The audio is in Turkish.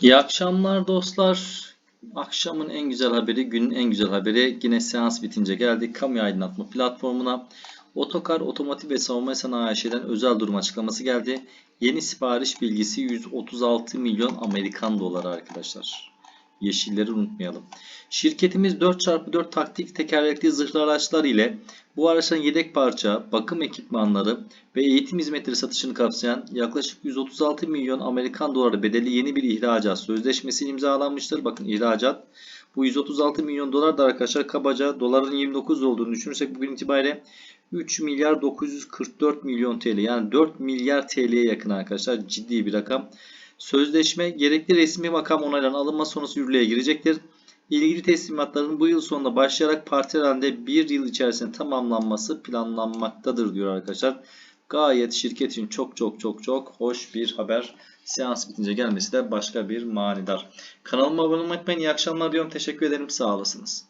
İyi akşamlar dostlar. Akşamın en güzel haberi, günün en güzel haberi yine seans bitince geldik. Kamu aydınlatma platformuna. Otokar Otomotiv ve Savunma Sanayi AŞ'den özel durum açıklaması geldi. Yeni sipariş bilgisi 136 milyon Amerikan doları arkadaşlar. Yeşilleri unutmayalım. Şirketimiz 4x4 taktik tekerlekli zırhlı araçlar ile bu araçların yedek parça, bakım ekipmanları ve eğitim hizmetleri satışını kapsayan yaklaşık 136 milyon Amerikan doları bedeli yeni bir ihracat sözleşmesi imzalanmıştır. Bakın ihracat. Bu 136 milyon dolar da arkadaşlar kabaca doların 29 olduğunu düşünürsek bugün itibariyle 3 milyar 944 milyon TL yani 4 milyar TL'ye yakın arkadaşlar ciddi bir rakam. Sözleşme gerekli resmi makam onaylarının alınma sonrası yürürlüğe girecektir. İlgili teslimatların bu yıl sonunda başlayarak parti halinde bir yıl içerisinde tamamlanması planlanmaktadır diyor arkadaşlar. Gayet şirket için çok çok çok çok hoş bir haber. Seans bitince gelmesi de başka bir manidar. Kanalıma abone olmayı unutmayın. İyi akşamlar diyorum. Teşekkür ederim. Sağ olasınız.